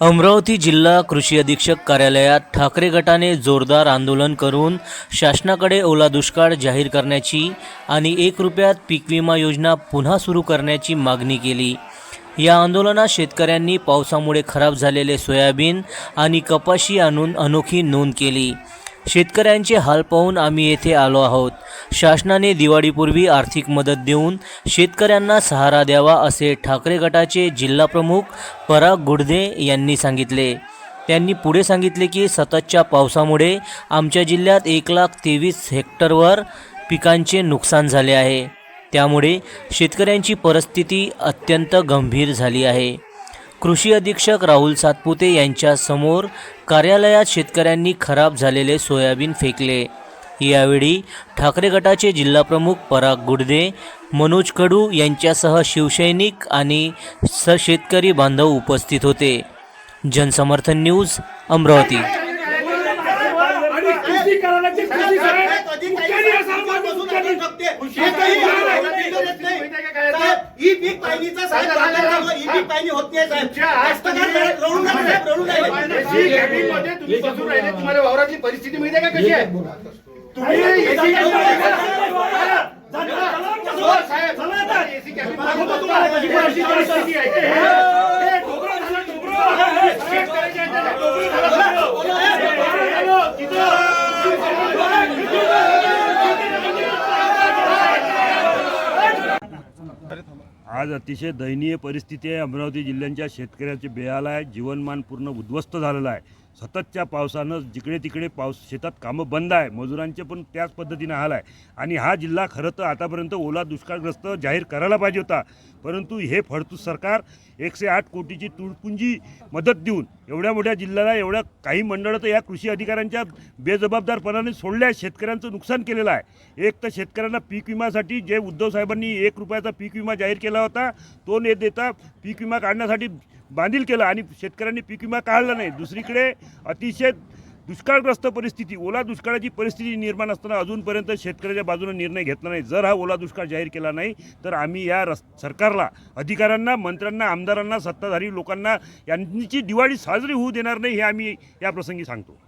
अमरावती जिल्हा कृषी अधीक्षक कार्यालयात ठाकरे गटाने जोरदार आंदोलन करून शासनाकडे ओला दुष्काळ जाहीर करण्याची आणि एक रुपयात पीक विमा योजना पुन्हा सुरू करण्याची मागणी केली. या आंदोलनात शेतकऱ्यांनी पावसामुळे खराब झालेले सोयाबीन आणि कपाशी आणून अनोखी नोंद केली. शेतकऱ्यांचे हाल पाहून आम्ही येथे आलो आहोत. शासनाने दिवाळीपूर्वी आर्थिक मदत देऊन शेतकऱ्यांना सहारा द्यावा असे ठाकरे गटाचे जिल्हाप्रमुख पराग गुडदे यांनी सांगितले. त्यांनी पुढे सांगितले की सततच्या पावसामुळे आमच्या जिल्ह्यात एक लाख तेवीस हेक्टरवर पिकांचे नुकसान झाले आहे. त्यामुळे शेतकऱ्यांची परिस्थिती अत्यंत गंभीर झाली आहे. कृषी अधीक्षक राहुल सातपुते यांच्यासमोर कार्यालयात शेतकऱ्यांनी खराब झालेले सोयाबीन फेकले. यावेळी ठाकरे गटाचे जिल्हाप्रमुख पराग गुडदे मनोज कडू यांच्यासह शिवसैनिक आणि स शेतकरी बांधव उपस्थित होते. जनसमर्थन न्यूज अमरावती आणि कृषी करायची कृषी करा कुठल्याही असं आपण कुठल्याही- शेतकरी ही पीक पाहिलीचा साहेब कागदावर ही पीक पाहिली होत नाही साहेब. कास्तकार रडू नका साहेब रडू नका. एसी कॅबिनमध्ये तुम्ही बसून राहिले तुम्हाला वावरातली परिस्थिती माहिती आहे का कशी आहे? तुम्ही तुम्हाला कशी परिस्थिती आहे. हे झालं. शेतकऱ्याच्या ह्याच्यात झालं. आज अतिशय दयनीय परिस्थिती आहे. अमरावती जिल्ह्यांच्या शेतकऱ्याचे बेहाल आहे. जीवनमान पूर्ण उद्ध्वस्त झालेलं आहे. सततच्या पावसानं जिकडे तिकडे पाऊस शेतात कामं बंद आहे. मजुरांचे पण त्याच पद्धतीनं हाल आहे. आणि हा जिल्हा खरं तर आतापर्यंत ओला दुष्काळग्रस्त जाहीर करायला पाहिजे होता. परंतु हे फडतूस सरकार एकशे आठ कोटीची तुळपुंजी मदत देऊन एवढ्या मोठ्या जिल्ह्याला एवढ्या काही मंडळं तर या कृषी अधिकाऱ्यांच्या बेजबाबदारपणाने सोडल्या शेतकऱ्यांचं नुकसान केलेलं आहे. एक तर शेतकऱ्यांना पीक विम्यासाठी जे उद्धव साहेबांनी एक रुपयाचा पीक विमा जाहीर केला होता तो न देता पीक विमा काढण्यासाठी बांधील केला आणि शेतकऱ्यांनी पीक विमा काढला नाही. दुसरीकडे अतिशय दुष्काळग्रस्त परिस्थिती ओला दुष्काळाची परिस्थिती निर्माण असताना अजूनपर्यंत शेतकऱ्याच्या बाजूने निर्णय घेतला नाही. जर हा ओला दुष्काळ जाहीर केला नाही तर आम्ही या रस् सरकारला अधिकाऱ्यांना मंत्र्यांना आमदारांना सत्ताधारी लोकांना यांची दिवाळी साजरी होऊ देणार नाही हे आम्ही या प्रसंगी सांगतो.